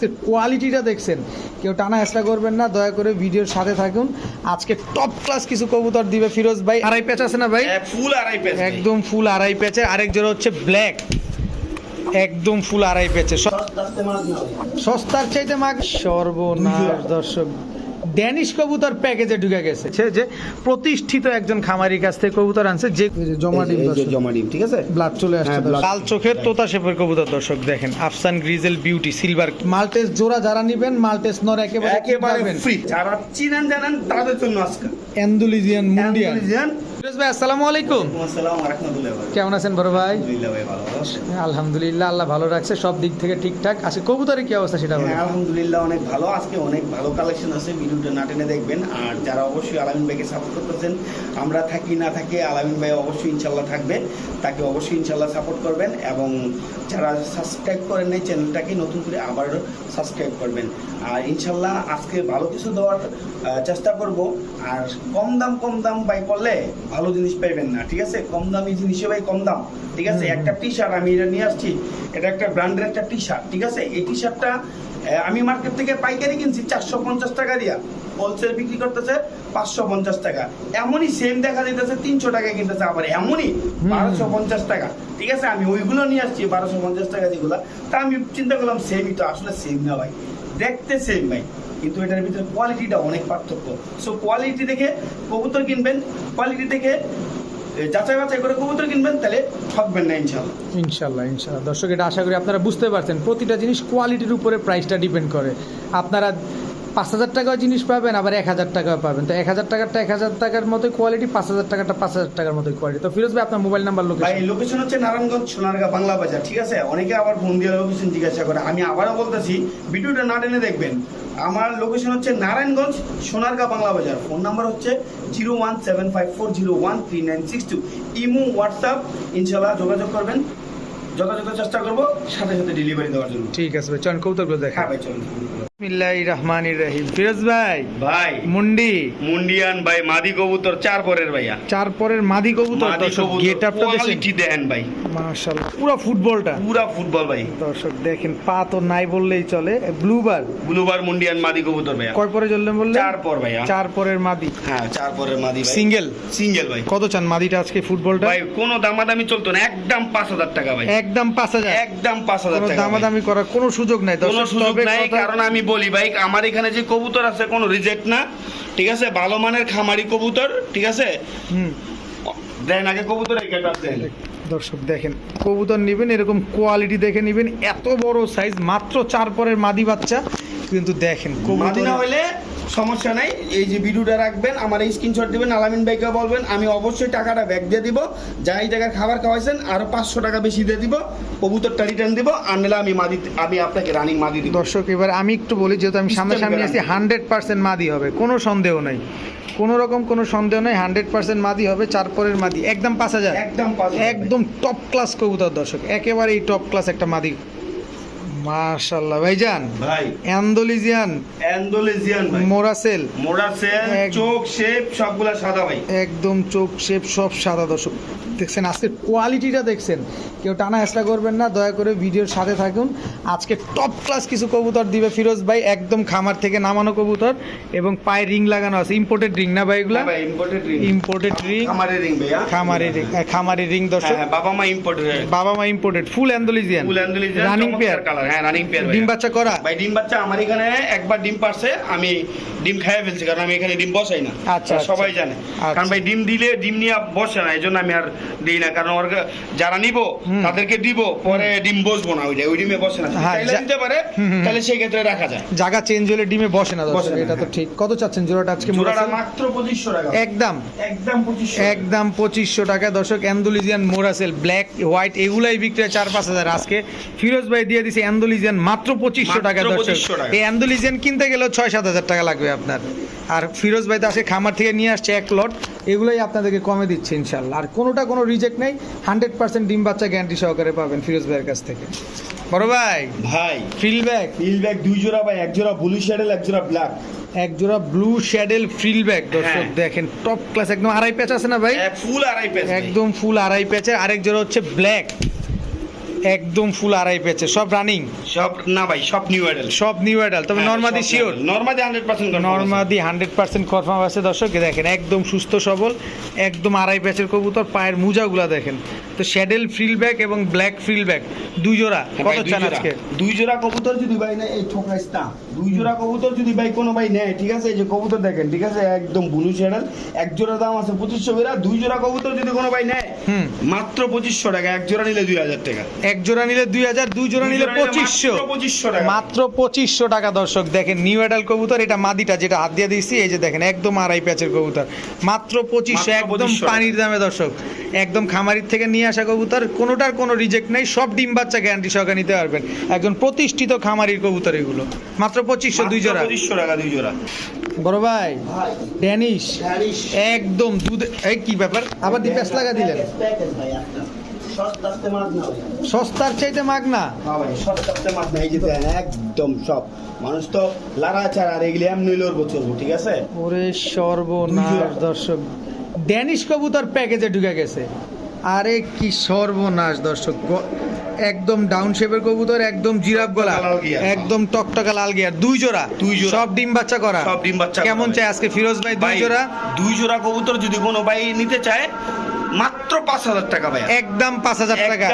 আজকে কোয়ালিটিটা দেখছেন। কেউ টানা হেসটা করবেন না দয়া করে ভিডিওর সাথে থাকুন। আজকে টপ ক্লাস কিছু কবুতর দিবে ফিরোজ ভাই। আড়াই প্যাচ আছে না ভাই? ফুল আড়াই প্যাচ একদম ফুল আড়াই প্যাচের। আরেক জোড়া হচ্ছে ব্ল্যাক একদম ফুল আড়াই প্যাচের। সস্তার চাইতে মাগ সর্বনাশ দর্শক। ড্যানিশ কবুতর প্যাকেজে ঢুকে গেছে। সে যে প্রতিষ্ঠিত একজন খামারির কাছ থেকে কবুতর আনছে যে জমা ডিম জমা ডিম ঠিক আছে? ব্লাড চলে আসছে হ্যাঁ, লাল চোখের তোতা শেপের কবুতর দর্শক দেখেন আফসান গ্রিজেল বিউটি সিলভার। মাল্টেস জোড়া যারা নিবেন মাল্টেস নর একেবারে একেবারে ফ্রি যারা চিনেন জানেন তাদের জন্য আজকে। Andalusian mondain. ভাই আসসালামু আলাইকুম। কেমন আছেন বড় ভাই? আলহামদুলিল্লাহ ভাই ভালো আছি আলহামদুলিল্লাহ আল্লাহ ভালো রাখছে সব দিক থেকে ঠিকঠাক। আছে কবুতরের কি অবস্থা সেটা হ্যাঁ আলহামদুলিল্লাহ অনেক ভালো আজকে অনেক ভালো কালেকশন আছে ভিডিওটা না টেনে দেখবেন। আর যারা অবশ্যই আলামিন ভাইকে সাপোর্ট করতেছেন আমরা থাকি না থাকি আলামিন ভাই অবশ্যই ইনশাল্লাহ থাকবে তাকে অবশ্যই ইনশাল্লাহ সাপোর্ট করবেন এবং যারা সাবস্ক্রাইব করেন এই চ্যানেলটাকে নতুন করে আবার সাবস্ক্রাইব করবেন। আর ইনশাল্লাহ আজকে ভালো কিছু দেওয়ার চেষ্টা করব। আর কম দাম কম দাম বাই করলে ভালো জিনিস পাইবেন না ঠিক আছে? কম দামি জিনিসে ভাই কম দাম ঠিক আছে? একটা টি শার্ট আমি এটা নিয়ে আসছি এটা একটা ব্র্যান্ডের একটা টি শার্ট ঠিক আছে? এই টি শার্টটা আমি মার্কেট থেকে পাইকারি কিনছি চারশো পঞ্চাশ টাকা দিয়া। হোলসেল বিক্রি করতেছে পাঁচশো পঞ্চাশ টাকা। এমনই সেম দেখা যেতেছে তিনশো টাকা কিনতেছে আবার এমনই বারোশো পঞ্চাশ টাকা ঠিক আছে? আমি ওইগুলো নিয়ে আসছি বারোশো পঞ্চাশ টাকা যেগুলো। তা আমি চিন্তা করলাম সেমই তো আসলে সেম না ভাই। দেখতে সেম ভাই, কিন্তু এটার ভিতরে কোয়ালিটিটা অনেক পার্থক্য। সো কোয়ালিটি দেখে কবুতর কিনবেন কোয়ালিটি দেখে যাচাই বাছাই করে কবুতর কিনবেন, তাহলে ঠকবেন না ইনশাল্লাহ ইনশাল্লাহ ইনশাল্লাহ দর্শক, এটা আশা করি আপনারা বুঝতে পারছেন। প্রতিটা জিনিস কোয়ালিটির উপরে প্রাইসটা ডিপেন্ড করে। আপনারা পাঁচ হাজার টাকাও জিনিস পাবেন আবার এক হাজার টাকাও পাবেন। তো এক হাজার টাকারটা এক হাজার টাকার মতোই কোয়ালিটি পাঁচ হাজার টাকারটা পাঁচ হাজার টাকার মতোই কোয়ালিটি তো ফিরোজ ভাই আপনার মোবাইল নাম্বার লোকেশন লোকেশন হচ্ছে নারায়ণগঞ্জ সোনারগাঁ বাংলা বাজার ঠিক আছে? অনেকে আবার ফোন দিয়ে লোকেশন জিজ্ঞাসা করে। আমি আবারও বলতেছি ভিডিওটা না টেনে দেখবেন। আমার লোকেশন হচ্ছে নারায়ণগঞ্জ সোনারগাঁ বাংলা বাজার। ফোন নাম্বার হচ্ছে zero one seven five four zero one three nine six two imo WhatsApp ইনশাল্লাহ যোগাযোগ করবেন। যথাযথ চেষ্টা করব সাথে সাথে ডেলিভারি দেওয়ার জন্য। ঠিক আছে ভাই চল কৌতুকগুলো দেখা হ্যাঁ ভাই চলুন রহিম। ফিরোজ ভাই ভাই মুন্ডি। মুন্ডিয়ান ভাই মাদি কবুতর চার পরের ভাইয়া। চার পরের মাদি কবুতর দর্শক কবুতর গেট দেখেন। ভাই। মাশাআল্লাহ পুরো ফুটবলটা। পুরা ফুটবল ভাই। দর্শক দেখেন পা তো নাই বললেই চলে। ব্লুবার। ব্লুবার মুন্ডিয়ান মাদি কবুতর ভাইয়া। কয় পরে চললেন বললেন? চার পর ভাইয়া। চার পরের মাদি। হ্যাঁ চার পরের মাদি ভাই। সিঙ্গেল? সিঙ্গেল ভাই। কত চান মাদিটা আজকে ফুটবলটা? ভাই কোনো দামাদামি চলতো না। একদম পাঁচ হাজার টাকা ভাই। একদম পাঁচ হাজার। একদম পাঁচ হাজার কোনো টাকা দামাদামি করার কোনো সুযোগ নাই। কোনো সুযোগ নাই কারণ আমি বলি বাইক আমার এখানে যে কবুতর আছে কোনো রিজেক্ট না ঠিক আছে? ভালো মানের খামারি কবুতর ঠিক আছে? হুম, দেন আগে কবুতর এই দেন। দর্শক দেখেন কবুতর নেবেন এরকম কোয়ালিটি দেখে নেবেন এত বড় সাইজ মাত্র চার পরের মাদি বাচ্চা। কিন্তু দেখেন কবুতর না হলে সমস্যা নাই। এই যে ভিডিওটা রাখবেন আমার এই স্ক্রিনশট দিবেন আলামিন ভাইকে বলবেন আমি অবশ্যই টাকাটা ব্যাক দিয়ে দিব। যাই জায়গায় খাবার খাওয়াইছেন আরও পাঁচশো টাকা বেশি দিয়ে দিব কবুতরটা রিটার্ন দিব আর নাহলে আমি মাদি আমি আপনাকে রানিং মাদি দিব। দর্শক এবার আমি একটু বলি যেহেতু আমি সামনে সামনে guarantee। হান্ড্রেড পার্সেন্ট মাদি হবে কোনো সন্দেহ নাই। কোনো রকম কোনো সন্দেহ নেই হান্ড্রেড পার্সেন্ট মাদি হবে চার পরের মাদি একদম পাঁচ হাজার। একদম একদম টপ ক্লাস কবুতর দর্শক একেবারেই এই টপ ক্লাস একটা মাদি। মাশাল্লাহ ভাইজান ভাই। অ্যান্ডোলিজিয়ান অ্যান্ডোলেজিয়ান ভাই। মোরাসেল। মোড়া সেল এক- চোখ শেপ সবগুলা সাদা ভাই। একদম চোখ শেপ সব সাদা দর্শক। দেখছেন আজকের কোয়ালিটিটা দেখছেন। কেউ টানা হেসটা করবেন না দয়া করে ভিডিওর সাথে থাকুন। আজকে টপ ক্লাস কিছু কবুতর দিবে ফিরোজ ভাই একদম খামার থেকে নামানো কবুতর এবং পায়ে রিং লাগানো আছে। ইম্পোর্টেড রিং না ভাই এগুলা? ভাই ইম্পোর্টেড রিং ইম্পোর্টেড রিং খামারের রিং ভাইয়া। খামারি রিং দর্শক। হ্যাঁ হ্যাঁ, বাবা মা ইম্পোর্টেড বাবা মা imported full Andalusian full Andalusian running pair colour হ্যাঁ রানিং পেয়ার ডিম বাচ্চা করা? ভাই ডিম বাচ্চা আমার এখানে একবার ডিম পারছে আমি ডিম খাইয়ে ফেলছি কারণ আমি এখানে ডিম বসাই না। আচ্ছা, সবাই আচ্ছা। জানে। আচ্ছা। কারণ ভাই ডিম দিলে ডিম নিয়ে বসে না এই জন্য আমি আর দিই না কারণ ওর যারা নিব তাদেরকে দিব পরে ডিম বসবো না ওইটা ওই ডিমে বসে না। হ্যাঁ, চাইলে দিতে পারে। তাহলে সেই ক্ষেত্রে রাখা যায়। জায়গা চেঞ্জ হলে ডিমে বসে না এটা তো। ঠিক। কত চাচ্ছেন? জোড়াটা আজকে জোড়াটা মাত্র পঁচিশশো টাকা। একদম। একদম পঁচিশশো একদম পঁচিশশো টাকা। দর্শক অ্যান্ডোলিজিয়ান মোরাসেল ব্ল্যাক হোয়াইট এগুলাই বিক্রি হয় চার পাঁচ হাজার আজকে। ফিরোজ ভাই দিয়ে দিছে অ্যান্ডোলিজিয়ান মাত্র পঁচিশশো টাকা দর্শক। 2500 টাকা। এই অ্যান্ডোলিজিয়ান কিনতে গেলেও ছয় সাত হাজার টাকা লাগবে আপনার। আর ফিরোজ ভাই আজকে খামার থেকে নিয়ে আসছে এক লট। এগুলোই আপনাদেরকে কমে দিচ্ছে ইনশাল্লাহ। আর কোনোটা কোনো রিজেক্ট নেই। হান্ড্রেড পার্সেন্ট ডিম বাচ্চা গ্যারান্টি সহকারে পাবেন ফিরোজ ভাইয়ের কাছ থেকে। বড় ভাই ভাই ফিল ব্যাগ ফিল ব্যাগ দুই জোড়া ভাই এক জোড়া ব্লু শ্যাডেল এক জোড়া ব্ল্যাক এক জোড়া ব্লু শ্যাডেল ফ্রিল ব্যাগ দর্শক হ্যাঁ। দেখেন টপ ক্লাস একদম আড়াই প্যাচ আছে না ভাই? ফুল আড়াই পেজ একদম ফুল আড়াই প্যাচের আরেক জোড়া হচ্ছে ব্ল্যাক একদম ফুল আড়াই পেয়েছে। সব রানিং সব না ভাই সব নিউ অ্যাডাল সব নিউ অ্যাডাল তবে নর্মাদি শিওর নর্মাদি হান্ড্রেড পার্সেন্ট নর্মাদি হান্ড্রেড পার্সেন্ট কনফার্ম আছে। দর্শক দেখেন একদম সুস্থ সবল একদম আড়াই প্যাচের কবুতর। পায়ের মোজাগুলা দেখেন। তো শ্যাডেল ফ্রিল ব্যাক এবং ব্ল্যাক ফ্রিল ব্যাক দুই জোড়া। কত চান আজকে? দুই জোড়া কবুতর যদি ভাই না এই ঠোকাইস্তা দুই জোড়া কবুতর যদি ভাই কোনো ভাই নেয় ঠিক আছে? এই যে কবুতর দেখেন ঠিক আছে? একদম ব্লু শ্যাডেল এক জোড়া দাম আছে পঁচিশশো বেরা দুই জোড়া কবুতর যদি কোনো ভাই নেয় মাত্র পঁচিশশো টাকা এক জোড়া নিলে দুই হাজার টাকা। এক জোড়া নিলে দুই হাজার দুই জোড়া নিলে পঁচিশশো। পঁচিশশো টাকা। মাত্র পঁচিশশো টাকা দর্শক দেখেন নিউ অ্যাডাল কবুতর এটা মাদিটা যেটা হাত দিয়ে দিয়েছি এই যে দেখেন একদম আড়াই প্যাচের কবুতর। মাত্র পঁচিশশো একদম পানির দামে দর্শক। একদম খামারির থেকে নিয়ে আসা কবুতর কোনোটার কোনো রিজেক্ট নেই সব ডিম বাচ্চা গ্যারান্টি সহকারে নিতে পারবেন। একজন প্রতিষ্ঠিত খামারির কবুতর এগুলো। মাত্র পঁচিশশো দুই জোড়া পঁচিশশো টাকা দুই জোড়া বড় ভাই ড্যানিশ। একদম দুধ এই কি ব্যাপার? আবার দিয়ে প্যাঁচ লাগা দিলেন। সস্তার চাইতে মাগ না। একদম সব। মানুষ তো লারা ছাড়া আর এগুলি এমনি লড়বো চলবো ঠিক আছে? ওরে সর্বনাশ দর্শক। ড্যানিশ কবুতর প্যাকেজে ঢুকে গেছে। আরে কি সর্বনাশ দর্শক একদম ডাউন শেপের কবুতর একদম জিরাফ গলা একদম টকটকা লাল গিয়ার দুই জোড়া দুই জোড়া। সব ডিম বাচ্চা করা। সব ডিম বাচ্চা কেমন। চাই আজকে ফিরোজ ভাই দুই জোড়া? দুই জোড়া কবুতর যদি কোনো ভাই নিতে চায় মাত্র পাঁচ হাজার টাকা ভাই একদম পাঁচ হাজার টাকা।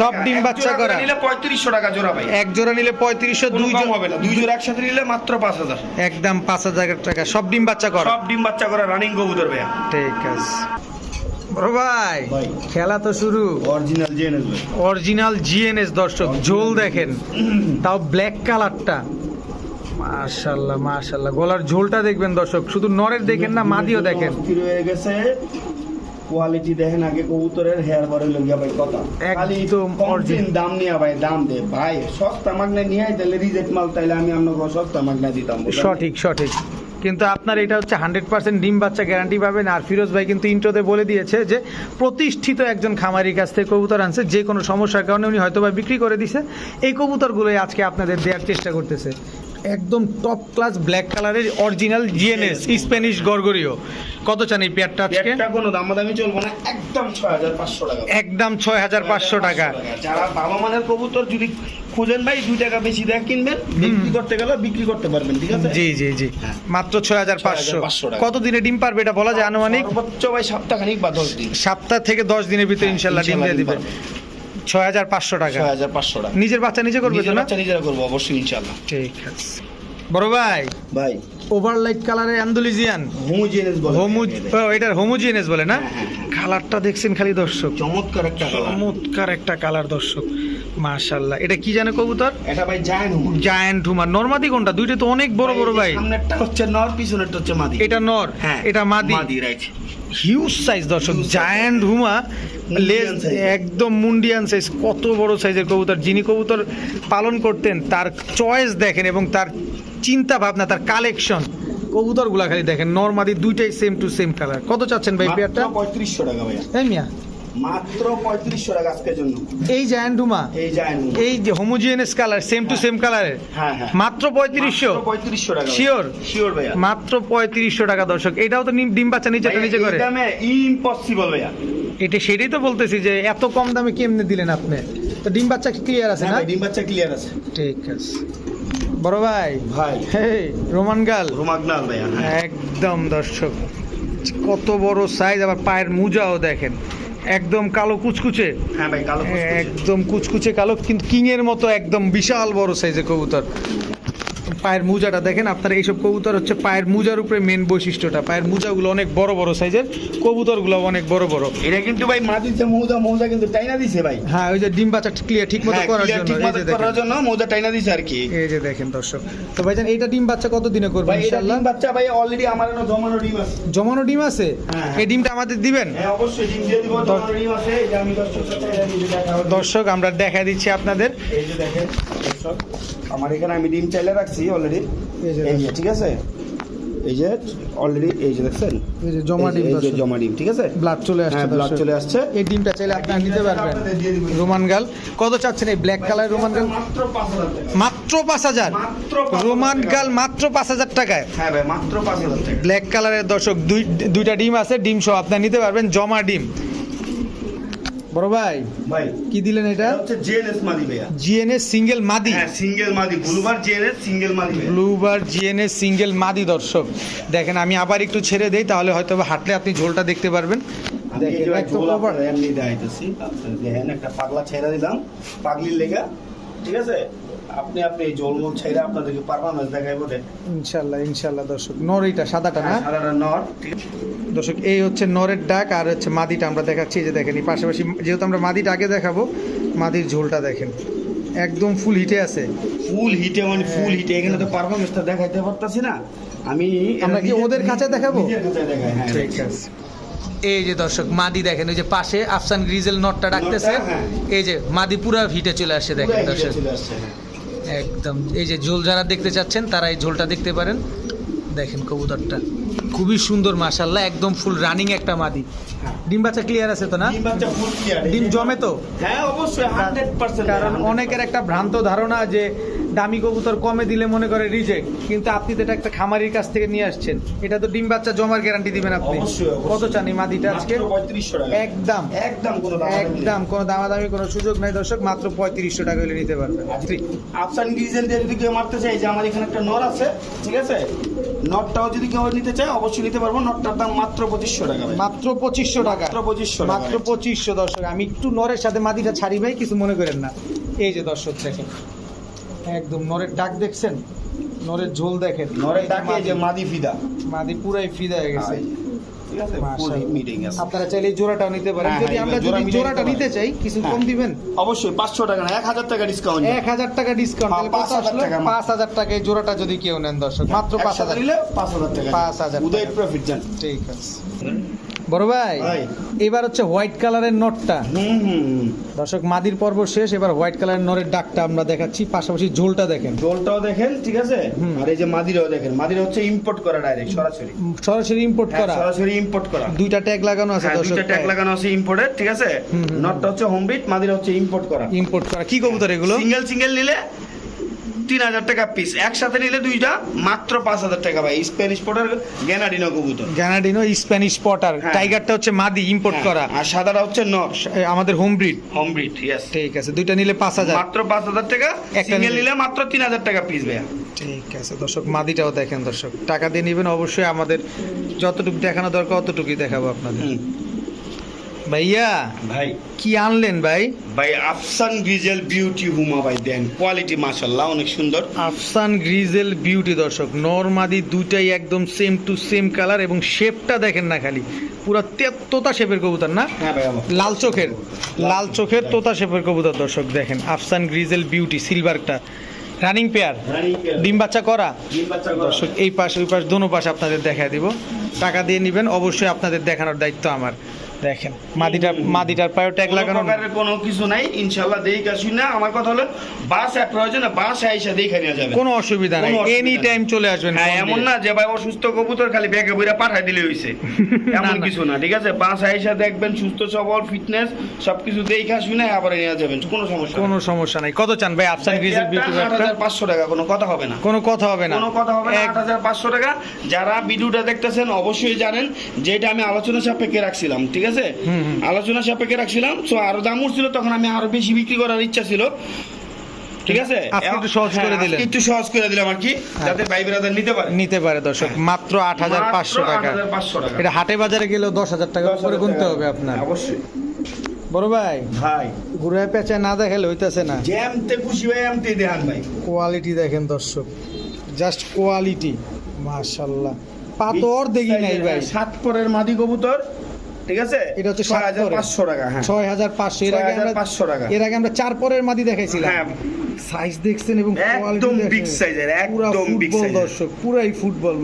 সব ডিম বাচ্চা করা। নিলে পঁয়ত্রিশশো টাকা জোড়া ভাই। এক জোড়া নিলে পঁয়ত্রিশশো দুই দুই জোড়া হবে না। দুই জোড়া একসাথে নিলে মাত্র পাঁচ হাজার। একদম পাঁচ হাজার টাকা। সব ডিম বাচ্চা করা। সব ডিম বাচ্চা করা রানিং কবুতর ভাইয়া। ঠিক আছে। বড় ভাই। খেলা তো শুরু। অরিজিনাল ভাই। অরিজিনাল জিএনএস দর্শক ঝোল দেখেন। তাও ব্ল্যাক কালারটা মাশাল্লাহ মাশাল্লাহ গলার ঝোলটা দেখবেন দর্শক। শুধু নরের দেখেন না মাদিও দেখেন। হয়ে গেছে। কোয়ালিটি দেখেন আগে কবুতরের হেয়ার বড় লগিয়া ভাই কথা। খালি একদম। দিন দাম নিয়ে ভাই দাম দে। ভাই সস্তা মাগনা নিয়ে তাহলে রিজেক্ট মাল তাইলে আমি আপনাকে সস্তা মাগনা দিতাম? সঠিক সঠিক। কিন্তু আপনার এটা হচ্ছে হান্ড্রেড পার্সেন্ট ডিম বাচ্চা গ্যারান্টি পাবেন। আর ফিরোজ ভাই কিন্তু ইন্ট্রোতে বলে দিয়েছে যে প্রতিষ্ঠিত একজন খামারির কাছ থেকে কবুতর আনছে যে কোনো সমস্যার কারণে উনি হয়তো বা বিক্রি করে দিছে। এই কবুতরগুলোই আজকে আপনাদের দেওয়ার চেষ্টা করতেছে। একদম টপ ক্লাস ব্ল্যাক কালারের অরিজিনাল জিএনএস স্প্যানিশ গরগরিও কত চান এই পেয়ারটা আজকে? একটা কোনো দামাদামি চলবো না একদম ছয় হাজার পাঁচশো টাকা। একদম ছয় হাজার পাঁচশো টাকা। যারা বাবা মানের কবুতর যদি খুঁজেন ভাই দুই টাকা বেশি দেয় কিনবেন বিক্রি করতে গেলে বিক্রি করতে পারবেন ঠিক আছে? জি জি জি। হ্যাঁ। মাত্র ছয় হাজার পাঁচশো। 6,500 কত দিনে ডিম পারবে এটা বলা যায় আনুমানিক? সর্বোচ্চ ভাই সপ্তাহখানিক বা দশ দিন। সপ্তাহ থেকে দশ দিনের ভিতরে হ্যাঁ, ইনশাল্লাহ ডিম দিয়ে ইনশাল্লাহ দিবে। ছয় হাজার পাঁচশো টাকা। ছয় হাজার পাঁচশো টাকা। নিজের বাচ্চা নিজে করবে তো না? বাচ্চা নিজেরা করব অবশ্যই ইনশাল্লাহ। ঠিক আছে। বড় ভাই ভাই। ওভারলাইট কালারের অ্যান্ডোলিজিয়ান হোমোজেনাস বলে। হোমু এটার হোমোজিনিয়াস বলে না? হ্যাঁ, হ্যাঁ। কালারটা দেখছেন খালি দর্শক। চমৎকার একটা চমৎকার একটা কালার দর্শক। মাশাল্লাহ এটা কি জানে কবুতর? এটা ভাই জায়ান্ট হুমা জায়ান্ট হুমার নর্মাদি কোনটা? দুইটা তো অনেক বড় বড় ভাই। সামনেরটা হচ্ছে নর পিছনেরটা হচ্ছে মাদি। এটা নর? হ্যাঁ এটা মাদি? মাদি রাইট হিউজ সাইজ দর্শক। জায়ান্ট হুমা লেজ একদম মুন্ডিয়ান সাইজ কত বড় সাইজের কবুতর? যিনি কবুতর পালন করতেন তার চয়েস দেখেন এবং তার চিন্তা ভাবনা তার কালেকশন কবুতরগুলা খালি দেখেন নর্মাদি দুইটাই সেম টু সেম কালার কত চাচ্ছেন ভাই পেয়ারটা পঁয়ত্রিশশো টাকা ভাইয়া। এই মিয়া। মাত্র পঁয়ত্রিশশো টাকা আজকের জন্য। এই জায়ান্ট এই জায়ান্ট এই যে homogeneous colour same to same কালারের হ্যাঁ হ্যাঁ। মাত্র পঁয়ত্রিশশো? পঁয়ত্রিশশো টাকা। Sure? শিওর ভাইয়া। মাত্র পঁয়ত্রিশশো টাকা দর্শক। এটাও তো ডিম বাচ্চা নিচে নিচে করে। ইম্পসিবল ভাইয়া। এটা সেটাই তো বলতেছি যে এত কম দামে কেমনে দিলেন আপনি? তো ডিম বাচ্চা ক্লিয়ার আছে হ্যাঁ না? ডিম বাচ্চা ক্লিয়ার আছে। ঠিক আছে। বড় ভাই। ভাই। রোমান গাল রোমাগনাল ভাইয়া হ্যাঁ। একদম দর্শক। কত বড় সাইজ আবার পায়ের মুজাও দেখেন। একদম কালো কুচকুচে। হ্যাঁ ভাই কালো একদম কুচকুচে কালো কিন্তু কিং এর মতো একদম বিশাল বড় সাইজের কবুতর। পায়ের মুজাটা দেখেন আপনার এইসব কবুতর হচ্ছে পায়ের মুজার উপরে মেন বৈশিষ্ট্যটা। পায়ের মুজাগুলো অনেক বড় বড় সাইজের কবুতরগুলো অনেক বড় বড়। এটা কিন্তু ভাই মা দিচ্ছে মৌজা মৌজা কিন্তু টাইনা দিছে ভাই। হ্যাঁ ওই যে ডিম বাচ্চা ক্লিয়ার ঠিক মতো হ্যাঁ, করার জন্য ঠিক মতো করার জন্য মৌজা টাইনা দিছে আর কি। এই যে দেখেন দর্শক তো ভাইজান এইটা ডিম বাচ্চা কত দিনে করবেন ভাই ইনশাআল্লাহ? ডিম বাচ্চা ভাই অলরেডি আমার জমানো ডিম আছে। জমানো ডিম আছে? হ্যাঁ, হ্যাঁ। এই ডিমটা আমাদের দিবেন? হ্যাঁ অবশ্যই ডিম দিয়ে দিব জমানো ডিম আছে। যে আমি দর্শক। দর্শক আমরা দেখা দিচ্ছি আপনাদের। এই যে দেখেন দর্শক আমার এখানে আমি ডিম চাইলে রাখছি অলরেডি এই যে ঠিক আছে? এই যে অলরেডি এই যে দেখছেন? এই যে জমা ডিম এই যে জমা ডিম ঠিক আছে? ব্লাড চলে আসছে হ্যাঁ ব্লাড চলে আসছে। এই ডিমটা চাইলে আপনারা নিতে পারবেন। রোমান গাল। কত চাচ্ছেন এই ব্ল্যাক কালার রোমান গাল? মাত্র পাঁচ হাজার টাকা। মাত্র পাঁচ হাজার? মাত্র পাঁচ হাজার রোমান গাল মাত্র পাঁচ হাজার টাকায়। হ্যাঁ ভাই মাত্র পাঁচ হাজার টাকা। ব্ল্যাক কালারের দর্শক দুই দুইটা ডিম আছে ডিম সহ আপনারা নিতে পারবেন জমা ডিম। বড় ভাই ভাই। কি দিলেন এটা? হচ্ছে জিএনএস মাদি ভাইয়া। জিএনএস সিঙ্গেল মাদি। হ্যাঁ সিঙ্গেল মাদি ব্লুবার জিএনএস সিঙ্গেল মাদি ব্লুবার জিএনএস সিঙ্গেল মাদি দর্শক। দেখেন আমি আবার একটু ছেড়ে দেই তাহলে হয়তো হাঁটলে আপনি ঝোলটা দেখতে পারবেন। দেখেন এমনি দেখাইতেছি। দেখেন একটা পাগলা ছেড়ে দিলাম পাগলির লেগা। ঠিক আছে? আপনি আপনি এই জল মল আপনাদেরকে পারফরমেন্স দেখাইবো দেন। ইনশাল্লাহ ইনশাল্লাহ দর্শক নর এইটা সাদাটা না? সাদাটা নট ঠিক। আছে দর্শক এই হচ্ছে নরের ডাক আর হচ্ছে মাদিটা আমরা দেখাচ্ছি যে দেখেন এই পাশাপাশি যেহেতু আমরা মাদিটা আগে দেখাবো মাদির ঝোলটা দেখেন একদম ফুল হিটে আছে। ফুল হিটে মানে ফুল হিটে এখানে তো পারফরমেন্সটা দেখাইতে পারতাছি না। আমি আমরা কি ওদের কাছে দেখাবো? হ্যাঁ। ঠিক আছে। এই যে দর্শক মাদি দেখেন ওই যে পাশে আফসান গ্রিজেল নটটা ডাকতেছে হ্যাঁ। এই যে মাদি পুরা হিটে চলে আসে দেখেন দর্শক। হ্যাঁ। একদম। এই যে ঝোল যারা দেখতে চাচ্ছেন তারা এই ঝোলটা দেখতে পারেন। দেখেন কবুতরটা। খুবই সুন্দর মাশাল্লাহ একদম ফুল রানিং একটা মাদি। ডিম বাচ্চা ক্লিয়ার আছে তো না? ডিম বাচ্চা ফুল clear। ডিম জমে তো? হ্যাঁ অবশ্যই কারণ অনেকের একটা ভ্রান্ত ধারণা যে দামি কবুতর কমে দিলে মনে করে রিজেক্ট কিন্তু আপনি তো এটা একটা খামারির কাছ থেকে নিয়ে আসছেন। এটা তো ডিম বাচ্চা জমার গ্যারান্টি দিবেন আপনি। কত চান এই মাদিটা আজকে? একদম। একদম কোনো দাম একদম কোনো দামাদামি কোনো সুযোগ নাই দর্শক মাত্র পঁয়ত্রিশশো টাকা হলে নিতে পারবেন। আফসান ডিজাইন দিয়ে যদি কেউ মারতে চাই যে আমার এখানে একটা নর আছে ঠিক আছে? নটটাও যদি কেউ নিতে চায় অবশ্যই নিতে পারব। নটটার দাম মাত্র পঁচিশশো টাকা মাত্র পঁচিশশো টাকা। মাত্র পঁচিশশো মাত্র পঁচিশশো দর্শক। আমি একটু নরের সাথে মাদিটা ছাড়ি ভাই কিছু মনে করেন না। এই যে দর্শক দেখেন। একদম নরের ডাক দেখছেন? নরের ঝোল দেখেন। নরের ডাকে এই যে মাদি ফিদা। মাদি পুরাই ফিদা হয়ে গেছে। ঠিক আছে ফুল মিটিং আছে। আপনারা চাইলে এই নিতে পারেন। হ্যাঁ, যদি হ্যাঁ, আমরা যদি জোড়াটা নিতে চাই কিছু হ্যাঁ। কম দিবেন? অবশ্যই পাঁচশো টাকা না এক হাজার টাকা ডিসকাউন্ট এক হাজার টাকা ডিসকাউন্ট হ্যাঁ, পাঁচ হাজার টাকা মাত্র। পাঁচ হাজার টাকায় জোড়াটা যদি কেউ নেন দর্শক মাত্র পাঁচ হাজার নিলে পাঁচ হাজার টাকা পাঁচ হাজার টাকা। উদয় প্রফিট জান। ঠিক আছে। বড় ভাই। এবার হচ্ছে হোয়াইট কালারের নটটা। দর্শক মাদির পর্ব শেষ এবার হোয়াইট কালারের নরের ডাকটা আমরা দেখাচ্ছি। পাশাপাশি ঝোলটা দেখেন। জলটাও দেখেন ঠিক আছে? আর এই যে মাদিরাও দেখেন মাদিরা হচ্ছে ইম্পোর্ট করা ডাইরেক্ট সরাসরি। সরাসরি ইম্পোর্ট হ্যাঁ, করা। সরাসরি ইম্পোর্ট করা। দুইটা ট্যাগ লাগানো আছে হ্যাঁ, দর্শক দুইটা ট্যাগ লাগানো আছে ইম্পোর্টেড ঠিক আছে? নটটা হচ্ছে হোম বিট মাদিরা হচ্ছে ইম্পোর্ট করা। ইম্পোর্ট করা। কি কবুতর এগুলো? সিঙ্গেল সিঙ্গেল নিলে তিন হাজার টাকা পিস একসাথে নিলে দুইটা মাত্র পাঁচ হাজার টাকা ভাই। স্প্যানিশ পোটার গ্যানাডিনো কবুতর। গ্যানাডিনো স্প্যানিশ পটার। টাইগারটা হচ্ছে মাদি ইম্পোর্ট হ্যাঁ, করা। আর সাদাটা হচ্ছে নট আমাদের home breed home breed yes ঠিক আছে দুইটা নিলে পাঁচ হাজার। মাত্র পাঁচ হাজার টাকা। একটা সিঙ্গেল নিলে- মাত্র তিন হাজার টাকা পিস ভাইয়া। ঠিক আছে দর্শক মাদিটাও দেখেন দর্শক। টাকা দিয়ে নেবেন অবশ্যই আমাদের যতটুকু দেখানো দরকার অতটুকুই দেখাবো আপনাদের। ভাইয়া ভাই। কি আনলেন ভাই? ভাই আফসান গ্রিজেল বিউটি হুমা ভাই দেন কোয়ালিটি মাশাল্লাহ অনেক সুন্দর। আফসান গ্রিজেল বিউটি দর্শক নরমাদি দুইটাই একদম সেম টু সেম কালার এবং শেপটা দেখেন না খালি। পুরো তোতা শেপের কবুতর না? হ্যাঁ লাল চোখের লাল চোখের। তোতা শেপের কবুতর দর্শক দেখেন আফসান গ্রিজেল বিউটি সিলভারটা রানিং পেয়ার ডিম বাচ্চা করা। ডিম বাচ্চা করা। দর্শক এই পাশ ওই পাশ দোনো পাশ আপনাদের দেখা দিব। টাকা দিয়ে নেবেন অবশ্যই আপনাদের দেখানোর দায়িত্ব আমার। দেখেন মাদিটা মাদিটার পায়ে ট্যাগ লাগানো। কোনো কিছু নাই ইনশাল্লাহ দেখে আসুন না আমার কথা হলো বাস এক প্রয়োজন বাস আইসা দেখে নিয়ে যাবে কোনো অসুবিধা নাই। এনি টাইম চলে আসবেন হ্যাঁ এমন না যে ভাই অসুস্থ কবুতর খালি ব্যাগে বইরা পাঠাই দিলে হইছে। এমন কিছু না ঠিক আছে? বাস আইসা দেখবেন সুস্থ সবল ফিটনেস সবকিছু দেখে শুনে আবার নিয়ে যাবেন কোনো সমস্যা কোনো সমস্যা নাই। কত চান ভাই? আফসান বিউটি হাজার পাঁচশো টাকা কোনো কথা হবে না। কোনো কথা হবে না। কোনো কথা হবে না আট হাজার পাঁচশো টাকা। যারা ভিডিওটা দেখতেছেন অবশ্যই জানেন যে এটা আমি আলোচনা সাপেক্ষে রাখছিলাম ঠিক আছে? হুম। আলোচনা সাপেক্ষে রাখছিলাম তো আরও দাম উঠছিল তখন আমি আরও বেশি বিক্রি করার ইচ্ছা ছিল। ঠিক আছে? একটু সহজ করে দিলেন। একটু সহজ করে দিলাম আর কি যাতে ভাই ব্রাদার নিতে পারে। নিতে পারে দর্শক মাত্র আট হাজার পাঁচশো টাকা। 8500 টাকা। এটা হাটে বাজারে গেলেও দশ হাজার টাকা করে গুনতে হবে আপনার। অবশ্যই। বড় ভাই ভাই। ঘুরে পেঁচা না দেখালে হইতাছে না। জ্যামতে খুশি ভাই আমতে দেখান ভাই। কোয়ালিটি দেখেন দর্শক জাস্ট কোয়ালিটি মাশাল্লাহ। পাতর দেখি নাই ভাই। সাত পরের মাদি কবুতর ঠিক আছে? এটা হচ্ছে ছয় হাজার পাঁচশো টাকা হ্যাঁ। ছয় হাজার পাঁচশো এর আগে আমরা 6,500 টাকা। এর আগে আমরা চার পরের মাদি দেখাইছিলাম। হ্যাঁ। সাইজ দেখছেন এবং একদম একদম। দর্শক পুরাই ফুটবল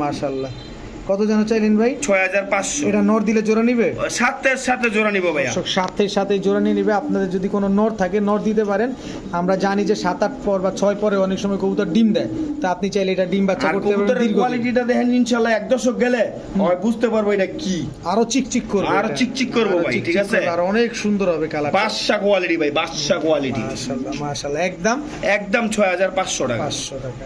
কত জানো চাইলেন ভাই? ছয় হাজার পাঁচশো। এটা নর দিলে জোড়া নিবে? সাতের সাথে জোড়া নিবো দর্শক সাতের সাথে জোড়া নিয়ে নিবে। আপনাদের যদি কোনো নর থাকে নর দিতে পারেন। আমরা জানি যে সাত আট পর বা ছয় পরে অনেক সময় কবুতর ডিম দেয়। তা আপনি চাইলে এটা ডিম বাচ্চা করতে পারবেন কোয়ালিটিটা দেখেন ইনশাল্লাহ এক দশক গেলে বুঝতে পারব এটা কি। আরও চিকচিক করবে আরও চিকচিক করব ভাই, ঠিক আছে? আর অনেক সুন্দর হবে কালার বাদশা কোয়ালিটি ভাই বাদশা কোয়ালিটি মাশাআল্লাহ মাশাআল্লাহ একদম একদম ছয় হাজার পাঁচশো টাকা। পাঁচশো টাকা।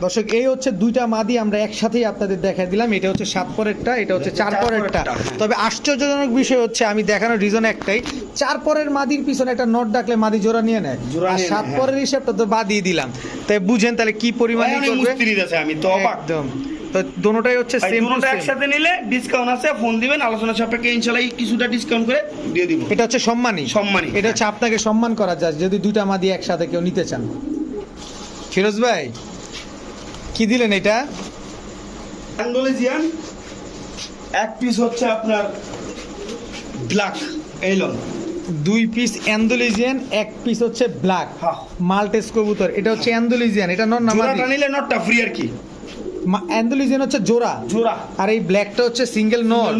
দর্শক এই হচ্ছে দুইটা মাদি আমরা একসাথেই আপনাদের দেখা দিলাম। এটা হচ্ছে সাত পরেরটা এটা হচ্ছে চার পরেরটা। হ্যাঁ। তবে আশ্চর্যজনক বিষয় হচ্ছে আমি দেখানোর রিজন একটাই। চার পরের মাদির পিছনে একটা নট ডাকলে মাদি জোড়া নিয়ে নেয়। আর সাত হ্যাঁ। পরের হিসাবটা তো বাদই দিলাম। তাই বুঝেন তাহলে কি পরিমাণে করবে? আমি তো একদম। তো দোনোটাই হচ্ছে সেম দুটোটা একসাথে নিলে ডিসকাউন্ট আছে ফোন দিবেন আলোচনা সাপেক্ষে ইনশাল্লাহ কিছুটা ডিসকাউন্ট করে দিয়ে দিব। এটা হচ্ছে সম্মানী। সম্মানী। এটা হচ্ছে আপনাকে সম্মান করা যায় যদি দুইটা মাদি একসাথে কেউ নিতে চান। ফিরোজ ভাই কি দিলেন এটা? অ্যান্ডোলেজিয়ান এক পিস হচ্ছে আপনার ব্ল্যাক এইলন দুই পিস অ্যান্ডোলিজিয়ান এক পিস হচ্ছে ব্ল্যাক। মাল্টেস কবুতর এটা হচ্ছে অ্যান্ডোলিজিয়ান এটা নর না নিলে নটটা ফ্রি আর কি। অ্যান্ডোলিজিয়ান হচ্ছে জোড়া। জোড়া। আর এই ব্ল্যাকটা হচ্ছে সিঙ্গেল নর।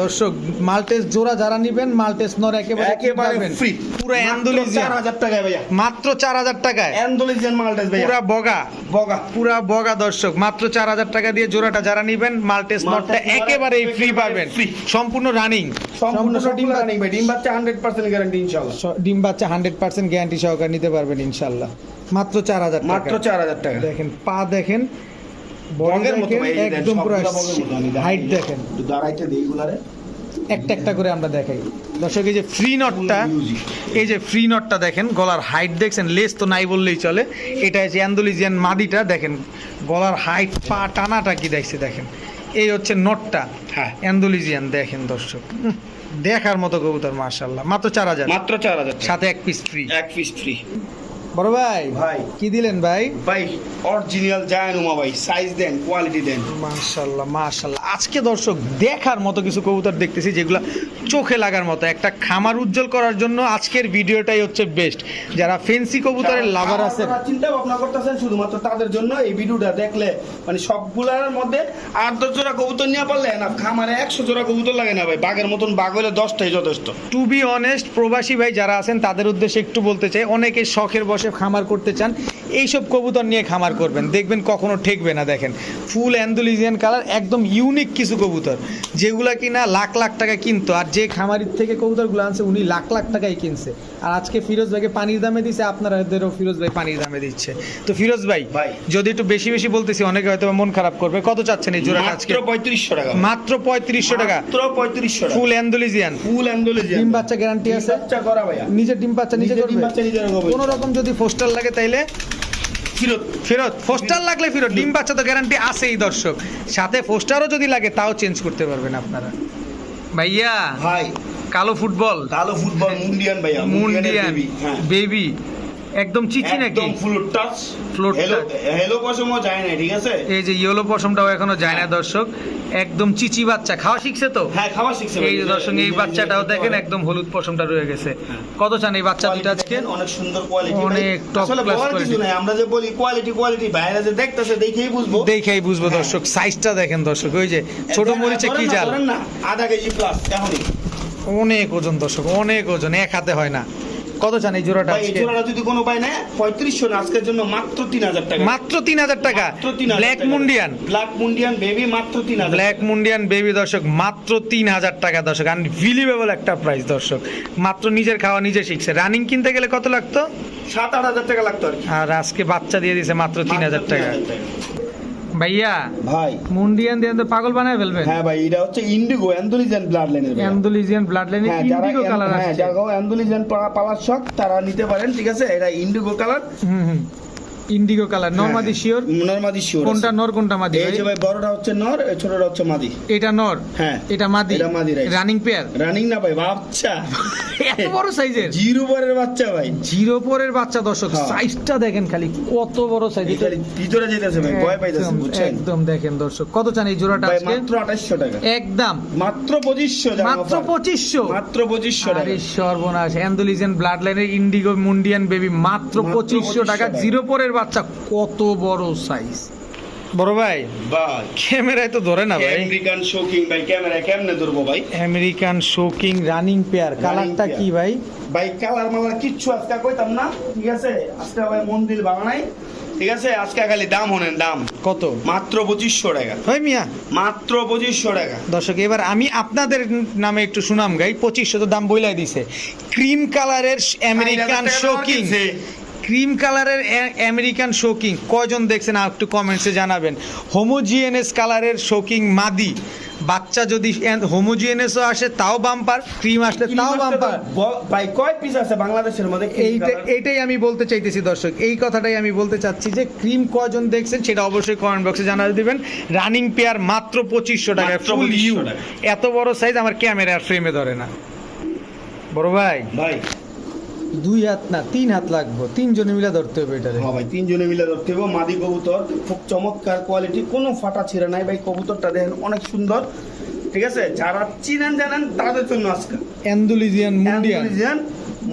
দর্শক মাল্টেস জোড়া যারা নিবেন মাল্টেস নর একেবারে একেবারে ফ্রি পুরো অ্যান্ডোলিজিয়ান। চার হাজার টাকায় ভাইয়া। মাত্র চার হাজার টাকায়। অ্যান্ডোলেজিয়ান মালটাস ভাইয়া। পুরা বগা। বগা। পুরা বগা দর্শক মাত্র চার হাজার টাকা দিয়ে জোড়াটা যারা নিবেন মাল্টেস নটটা একেবারেই ফ্রি পাবেন। সম্পূর্ণ রানিং সম্পূর্ণ ডিম রানিং ভাই। ডিম বাচ্চা হান্ড্রেড পার্সেন্ট গ্যারান্টি ইনশাল্লাহ ডিম বাচ্চা হান্ড্রেড পার্সেন্ট গ্যারান্টি সহকারে নিতে পারবেন ইনশাল্লাহ মাত্র চার হাজার মাত্র টাকা চার হাজার টাকা। দেখেন পা দেখেন বগের মতো যে একদম পুরো। হাইট দেখেন। দাঁড়াইতে দিই এগুলারে। একটা একটা করে আমরা দেখাই। দর্শক এই যে ফ্রি নটটা এই যে ফ্রি নটটা দেখেন গলার হাইট দেখছেন লেস তো নাই বললেই চলে। এটা হচ্ছে অ্যান্ডোলিজিয়ান মাদিটা দেখেন গলার হাইট পা টানাটা কি দেখছে দেখেন। এই হচ্ছে নটটা হ্যাঁ। অ্যান্ডোলিজিয়ান দেখেন দর্শক। দেখার মতো কবুতর মার্শাল্লাহ মাত্র চার হাজার। মাত্র চার হাজার সাথে এক পিস ফ্রি এক পিস ফ্রি বড় ভাই ভাই। কি দিলেন ভাই? ভাই অরিজিনাল জায়ানুমা ভাই সাইজ দেন কোয়ালিটি দেন। মাশাল্লাহ মাশাল্লাহ। আজকে দর্শক দেখার মতো কিছু কবুতর দেখতেছি যেগুলো চোখে লাগার মতো। একটা খামার উজ্জ্বল করার জন্য আজকের ভিডিওটাই হচ্ছে বেস্ট যারা ফেন্সি কবুতরের লাভার আছে চিন্তা ভাবনা করতেছেন শুধুমাত্র তাদের জন্য এই ভিডিওটা দেখলে মানে সবগুলার মধ্যে আট দশ জোড়া কবুতর নিয়ে পারলে না খামারে একশো জোড়া কবুতর লাগে না ভাই। বাঘের মতন বাঘ হলে দশটাই যথেষ্ট। টু বি অনেস্ট প্রবাসী ভাই যারা আছেন তাদের উদ্দেশ্যে একটু বলতে চাই অনেকে শখের বসে খামার করতে চান, এইসব কবুতর নিয়ে খামার করবেন। দেখবেন কখনো ঠেকবে না, দেখেন। ফুল অ্যান্ডোলিজিয়ান কালার একদম ইউনিক কিছু কবুতর, যেগুলা কিনা লাখ লাখ টাকা কিনতো। আর যে খামারির থেকে কবুতরগুলো আনছে, উনি লাখ লাখ টাকায় কিনছে। আর আজকে ফিরোজ ভাইকে পানির দামে দিছে আপনারাদেরও ফিরোজ ভাই পানির দামে দিচ্ছে। তো ফিরোজ ভাই ভাই। যদি একটু বেশি বেশি বলতেছি অনেকে হয়তো মন খারাপ করবে। কত চাচ্ছেন এই জোড়াটা আজকে? মাত্র পঁয়ত্রিশশো টাকা। মাত্র পঁয়ত্রিশশো টাকা। মাত্র পঁয়ত্রিশশো ফুল অ্যান্ডোলিজিয়ান। Full Andalusian. ডিম বাচ্চা গ্যারান্টি আছে? বাচ্চা করা ভাইয়া। নিজের ডিম বাচ্চা নিজে করবে। কোনো রকম যদি পোস্টার লাগে তাইলে? ফিরত ফেরত পোস্টার লাগলে ফেরত ডিম বাচ্চা তো গ্যারান্টি আছেই দর্শক। সাথে ফোস্টারও যদি লাগে তাও চেঞ্জ করতে পারবেন আপনারা। ভাইয়া ভাই। কালো ফুটবল? কালো ফুটবল মুন্ডিয়ান ভাইয়া মুন্ডিয়ান হ্যাঁ। বেবি একদম চিচি নাকি একদম full touch Float hello hello পশমও যায় না ঠিক আছে? এই যে ইয়েলো পশমটাও এখনও যায় না দর্শক। একদম চিচি বাচ্চা খাওয়া শিখছে তো? হ্যাঁ খাওয়া শিখছে এই যে দর্শক এই বাচ্চাটাও দেখেন একদম হলুদ পশমটা রয়ে গেছে। হ্যাঁ। কত চান এই বাচ্চা দুটো আজকে? অনেক সুন্দর কোয়ালিটি অনেক বলার কিছু নাই আমরা যে বলি কোয়ালিটি কোয়ালিটি বাইরে যে দেখতেছে দেখেই বুঝব। দেখেই বুঝব হ্যাঁ। দর্শক সাইজটা দেখেন দর্শক ওই যে ছোট মরিচে কি জাল? আধা কেজি প্লাস এখনই। অনেক ওজন দর্শক অনেক ওজন এক হাতে হয় না। কত চান এই জোড়াটা এই জোড়াটা যদি কোনো পায় না পঁয়ত্রিশশো না আজকের জন্য মাত্র তিন হাজার টাকা। মাত্র তিন হাজার টাকা। Black mondain black mondain baby মাত্র তিন হাজার ব্ল্যাক মুন্ডিয়ান বেবি দর্শক মাত্র তিন হাজার টাকা দর্শক। আনবিলিভেবল একটা প্রাইস দর্শক। মাত্র নিজের খাওয়া নিজে শিখছে। রানিং কিনতে গেলে কত লাগতো? সাত আট হাজার টাকা লাগতো আর আজকে বাচ্চা দিয়ে দিছে মাত্র তিন হাজার 3,000 টাকা। ভাইয়া ভাই। মুন্ডিয়ান দিয়ে পাগল বানায় ফেলবেন। হ্যাঁ ভাই এটা হচ্ছে ইন্ডিগো অ্যান্ডোলিজেন ব্লাড লাইনের অ্যান্ডোলিজিয়ান ব্লাড লাইনে যারা ইন্ডিগো কালার হ্যাঁ যারা অ্যান্ডোলিজেন পালার শখ তারা নিতে পারেন ঠিক আছে? এটা ইন্ডিগো কালার হুম হুম। Indigo colour. নরমাদি শিওর? নরমাদি শিওর কোনটা নর কোনটা মাদি? এই যে ভাই? বড়টা হচ্ছে নর এই ছোটটা হচ্ছে মাদি। এটা নর? হ্যাঁ এটা মাদি? এটা মাদি, right. রানিং পেয়ার রানিং না ভাই বাচ্চা। এত বড় সাইজের? জিরো পরের বাচ্চা ভাই। জিরো পরের বাচ্চা দর্শক হ্যাঁ। সাইজটা দেখেন খালি কত বড় সাইজ। খালি ভিতরে যেতেছে ভাই ভয় পাইতেছে বুঝছেন? একদম দেখেন দর্শক কত চান এই জোড়াটা আজকে? মাত্র আঠাশশো টাকা। একদম। মাত্র পঁচিশশো মাত্র পঁচিশশো। মাত্র পঁচিশশো টাকা। আরে সর্বনাশ অ্যান্ডোলিজেন ব্লাড লাইনের ইন্ডিগো মুন্ডিয়ান বেবি মাত্র মাত্র পঁচিশশো 2500 টাকা টাকা। জিরো পরের বাচ্চা কত বড় সাইজ বড় ভাই? ভাই। ক্যামেরায় তো ধরে না ভাই। আমেরিকান শোকিং ভাই ক্যামেরা কেমনে ধরবো ভাই? আমেরিকান শোকিং রানিং পেয়ার কালারটা কি ভাই? ভাই কালার মালার কিচ্ছু আজকে কইতাম না ঠিক আছে? আজকে ভাই মন্দির বানাই ঠিক আছে? আজকে খালি দাম হনেন দাম। কত? মাত্র পঁচিশশো টাকা। ভাই মিয়া। মাত্র পঁচিশশো টাকা। দর্শক এবার আমি আপনাদের নামে একটু সুনাম গাই। পঁচিশশো তো দাম বইলাই দিছে। ক্রিম কালারের আমেরিকান শোকিং। ক্রিম কালারের আমেরিকান শোকিং কয়জন দেখছেন আর একটু কমেন্টসে জানাবেন। হোমোজিএনএস কালারের শোকিং মাদি। বাচ্চা যদি হোমোজিএনএসও আসে তাও বাম্পার ক্রিম আসলে তাও বাম্পার ভাই কয় পিস আছে বাংলাদেশের মধ্যে এইটা? এইটাই আমি বলতে চাইতেছি দর্শক। এই কথাটাই আমি বলতে চাচ্ছি যে ক্রিম কজন দেখছেন সেটা অবশ্যই কমেন্ট বক্সে জানাতে দিবেন। রানিং পেয়ার মাত্র পঁচিশশো টাকা ফুল ইউ এত বড় সাইজ আমার ক্যামেরার ফ্রেমে ধরে না। বড় ভাই। ভাই দুই হাত না তিন হাত লাগবো। তিনজনে মিলে ধরতে হবে এটারে। হ্যাঁ ভাই তিনজনে মিলে ধরতে হবে। মাদি কবুতর খুব চমৎকার কোয়ালিটি কোনো ফাটা ছিঁড়ে নাই ভাই। কবুতরটা দেখেন অনেক সুন্দর। ঠিক আছে? যারা চিনেন জানেন তাদের জন্য আজকে। অ্যান্ডুলিজিয়ান মুন্ডিয়ান।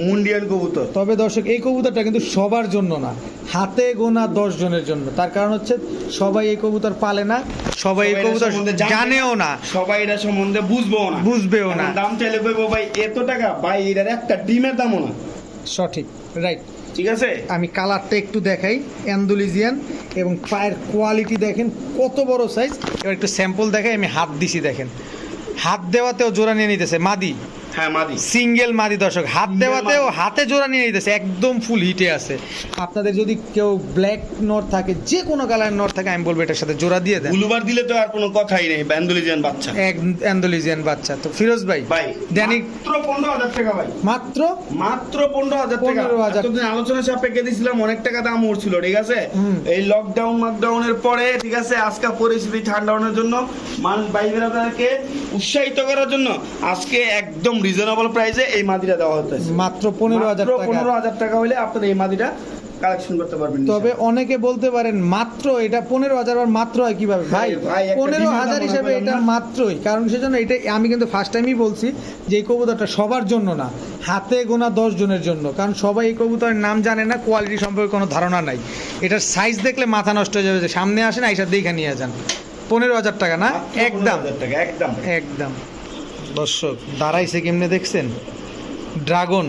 মুন্ডিয়ান কবুতর। তবে দর্শক এই কবুতরটা কিন্তু সবার জন্য না। হাতে গোনা দশ জনের জন্য। তার কারণ হচ্ছে সবাই এই কবুতর পালে না সবাই এই কবুতর জানেও না। সবাই এটা সম্বন্ধে বুঝবেও না। বুঝবেও না। দাম চাইলে কইবো ভাই এত টাকা? ভাই এটার একটা ডিমের দামও না। সঠিক রাইট ঠিক আছে? আমি কালারটা একটু দেখাই অ্যান্ডুলিজিয়ান এবং পায়ের কোয়ালিটি দেখেন কত বড় সাইজ এবার একটু স্যাম্পল দেখাই আমি হাত দিছি দেখেন। হাত দেওয়াতেও জোড়া নিয়ে নিতেছে মাদি। হ্যাঁ মাদি। সিঙ্গেল মাদি দর্শক হাত দেওয়াতেও হাতে জোড়া নিয়ে নিতেছে একদম ফুল হিটে আছে। আপনাদের যদি কেউ ব্ল্যাক নট থাকে যে কোনো কালারের নট থাকে আমি বলব এটার সাথে জোড়া দিয়ে দেন। গুলুবার দিলে তো আর কোনো কথাই নেই ব্যান্ডুলিজিয়ান বাচ্চা। এক অ্যান্ডোলিজিয়ান বাচ্চা। তো ফিরোজ ভাই ভাই দেনিক মাত্র পনেরো হাজার টাকা ভাই। মাত্র? মাত্র পনেরো হাজার টাকা। 15,000 এতদিন আলোচনা সাপেক্ষে দিয়েছিলাম অনেক টাকা দাম উঠছিল ঠিক আছে? এই লকডাউন লকডাউনের পরে ঠিক আছে আজকে পরিস্থিতি ঠান্ডাউনের জন্য মানুষ বেড়াদারকে উৎসাহিত করার জন্য আজকে একদম রিজনেবল প্রাইসে এই মাদিটা দেওয়া হচ্ছে মাত্র পনেরো হাজার পনেরো হাজার টাকা হলে আপনারা এই মাদিটা কালেকশন করতে পারবেন তবে অনেকে বলতে পারেন মাত্র এটা পনেরো হাজার আর মাত্র হয় কীভাবে? ভাই ভাই, পনেরো হাজার হিসেবে এটা না। মাত্রই। কারণ সেজন্য এটা আমি কিন্তু ফার্স্ট টাইমই বলছি যে এই কবুতরটা সবার জন্য না হাতে গোনা দশ জনের জন্য। কারণ সবাই এই কবুতরের নাম জানে না কোয়ালিটি সম্পর্কে কোনো ধারণা নাই। এটার সাইজ দেখলে মাথা নষ্ট হয়ে যাবে যে সামনে আসেন আইসা দেখে নিয়ে যান। পনেরো হাজার টাকা না? একদম। একদম। একদম। দর্শক দাঁড়াইছে কেমনে দেখছেন? Dragon.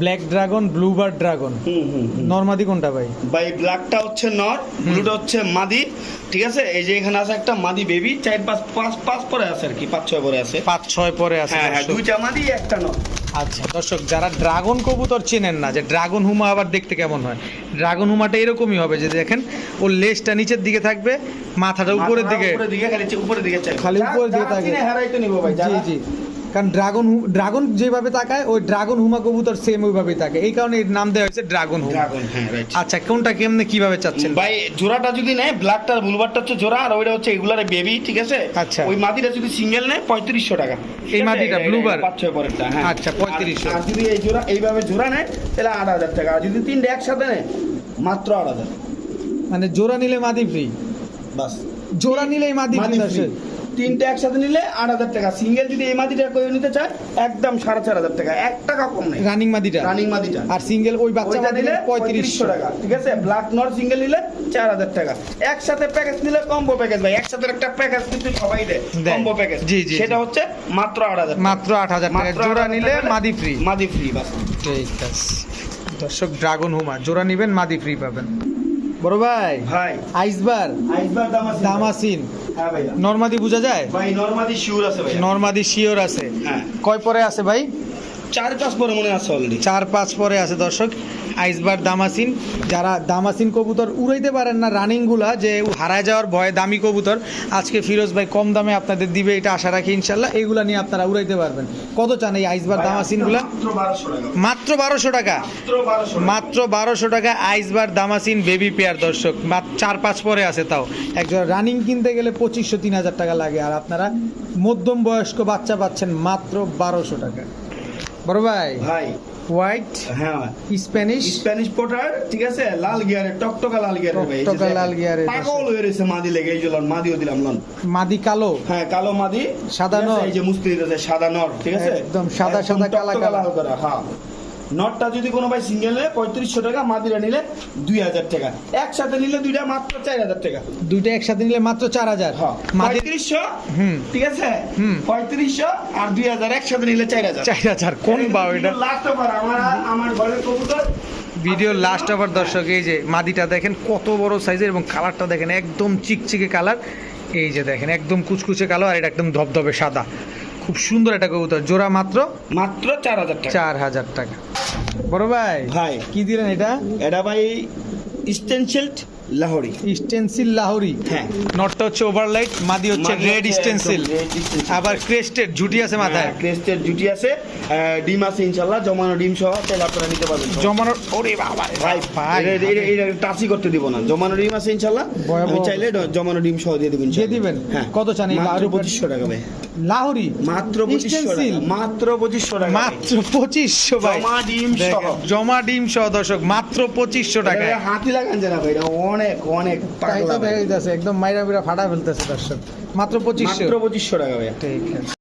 Black dragon bluebird dragon হুম, হুম, হুম। নর্মাদি কোনটা ভাই? ভাই ব্ল্যাকটা হচ্ছে নর ব্লুটা হচ্ছে মাদি ঠিক আছে? এই যে এখানে আছে একটা মাদি বেবি চার পাঁচ পাঁচ পাঁচ পরে আছে আর কি পাঁচ ছয় পরে আছে। পাঁচ ছয় পরে আছে হ্যাঁ হ্যাঁ দুইটা মাদি একটা নর। আচ্ছা দর্শক যারা ড্রাগন কবুতর চেনেন না যে ড্রাগন হুমা আবার দেখতে কেমন হয়? ড্রাগন হুমাটা এরকমই হবে যে দেখেন ওর লেজটা নিচের দিকে থাকবে মাথাটা উপরের দিকে উপরের দিকে খালি উপরের দিকে খালি উপরের দিকে থাকে। হারাই তো নিব ভাই জি জি। কারণ ড্রাগন ড্রাগন যেভাবে তাকায় ওই ড্রাগন হুমা কবুতর সেম ওইভাবেই থাকে এই কারণে এর নাম দেওয়া হয়েছে ড্রাগন হুমা। আচ্ছা কোনটা কেমনে কীভাবে চাচ্ছেন? ভাই জোড়াটা যদি নেয় ব্ল্যাকটা বুলবারটা হচ্ছে জোড়া আর ওইটা হচ্ছে এগুলার বেবি ঠিক আছে? আচ্ছা। ওই মাদিটা যদি সিঙ্গেল নেয় পঁয়ত্রিশশো টাকা। এই মাদিটা, blue পাঁচ ছয় পরেরটা হ্যাঁ। আচ্ছা, 3500 আর- যদি এই জোড়া এইভাবে জোড়া নেয় তাহলে আট হাজার টাকা। আর যদি তিনটে একসাথে নেয় মাত্র আট হাজার। মানে জোড়া নিলে মাদি ফ্রি বাস। জোড়া নিলেই মাদি ফ্রি। তিনটে একসাথে নিলে আট হাজার টাকা। সিঙ্গেল যদি এই মাদিটা করে নিতে চায় একদম সাড়ে চার হাজার টাকা। এক টাকা কম নেই। রানিং মাদিটা রানিং মাদিটা আর সিঙ্গেল ওই বাচ্চা ওইটা মাদি নিলে পঁয়ত্রিশশো টাকা ঠিক আছে? ব্ল্যাক নর সিঙ্গেল নিলে চার হাজার টাকা। একসাথে প্যাকেজ নিলে কম্বো প্যাকেজ ভাই। একসাথে একটা প্যাকেজ কিন্তু সবাই দেয়। কম্বো প্যাকেজ জি, জি, সেটা হচ্ছে মাত্র আট হাজার মাত্র আট হাজার টাকা। জোড়া নিলে মাদি ফ্রি মাদি ফ্রি বাস। ঠিক আছে। দর্শক ড্রাগন হুমা। জোড়া নিবেন মাদি ফ্রি পাবেন। বড় ভাই ভাই। আইসবার আইসবার দামাসিন। হ্যাঁ ভাই নর্মাদি বোঝা যায়? ভাই নর্মাদি শিওর আছে ভাই নর্মাদি শিওর আছে। হ্যাঁ। কয় পরে আছে ভাই? চার পাঁচ পরে মনে আছে অলরেডি চার পাঁচ পরে আছে দর্শক। আইসবার দামাসিন। যারা দামাসিন কবুতর উড়াইতে পারেন না রানিংগুলা যে হারায় যাওয়ার ভয়ে দামি কবুতর আজকে ফিরোজ ভাই কম দামে আপনাদের দিবে এটা আশা রাখি ইনশাল্লাহ। এইগুলা নিয়ে আপনারা উড়াইতে পারবেন। কত চান এই আইসবার দামাসিনগুলা? মাত্র বারোশো টাকা। মাত্র বারোশো টাকা? মাত্র বারোশো টাকা। আইসবার দামাসিন বেবি পেয়ার দর্শক। চার পাঁচ পরে আছে তাও। একজন রানিং কিনতে গেলে পঁচিশশো তিন হাজার টাকা লাগে। আর আপনারা মধ্যম বয়স্ক বাচ্চা পাচ্ছেন মাত্র বারোশো টাকা। বড় ভাই ভাই। হোয়াইট হ্যাঁ। স্প্যানিশ। স্প্যানিশ পোটার ঠিক আছে? লাল গিয়ারের টকটকা লাল ভাই টকটকা লাল গিয়ারে পাগল হয়ে রয়েছে মাদি লেগে এই মাদিও দিলাম লন। মাদি কালো। হ্যাঁ কালো মাদি। সাদা নর। এই যে মুস্তি দিতেছে সাদা নর ঠিক আছে? একদম সাদা সাদা কালা কালা। হ্যাঁ। নটটা যদি কোনো ভাই সিঙ্গেল নেয় পঁয়ত্রিশশো টাকা মাদিরা নিলে দুই হাজার টাকা। একসাথে নিলে দুইটা মাত্র চার হাজার টাকা। দুইটা একসাথে নিলে মাত্র চার হাজার। হ্যাঁ পঁয়ত্রিশশো ঠিক আছে? পঁয়ত্রিশশো আর দুই হাজার একসাথে নিলে চার হাজার। চার হাজার কোন বাউ এটা? লাস্ট অফার আমার আমার ঘরের কবুতর। ভিডিও লাস্ট আবার দর্শক এই যে মাদিটা দেখেন কত বড় সাইজের এবং কালারটা দেখেন একদম চিকচিকে কালার এই যে দেখেন একদম কুচকুচে কালো আর এটা একদম ধবধবে সাদা। খুব সুন্দর একটা কবুতর। জোড়া মাত্র মাত্র চার হাজার টাকা। চার হাজার টাকা। বড় ভাই ভাই। কি দিলেন এটা? এটা ভাই স্টেনশিল্ড লাহোরি। স্টেনসিল লাহোরি। হ্যাঁ। নটটা হচ্ছে ওভারলাইট মাদি হচ্ছে রেড স্টেন্সিল। আবার ক্রেস্টেড ঝুটি আছে মাথায়। ক্রেস্টের ঝুটি আছে। ডিম আছে ইনশাল্লাহ জমানো ডিম সহ আপনারা নিতে পারবেন। জমানোর ওরে বাবা ভাই ভাই এটা- টাচই করতে দিব না। জমানো ডিম আছে ইনশাল্লাহ আমি চাইলে জমানো ডিম সহ দিয়ে দেবেন দিয়ে দিবেন? হ্যাঁ। কত চান এই মাত্র পঁচিশশো টাকা ভাই। লাহোরি? মাত্র পঁচিশশো টাকা? মাত্র পঁচিশশো টাকা মাত্র পঁচিশশো ভাই। জমা ডিম সহ। জমা ডিম সহ দর্শক মাত্র পঁচিশশো এটা হাতি লাগান যে না ভাই এটা অনেক অনেক পাগলা যাচ্ছে একদম মাইরা বিরা ফাটা ফেলতেছে দর্শক। মাত্র পঁচিশশো। মাত্র পঁচিশশো টাকা ভাই। ঠিক আছে।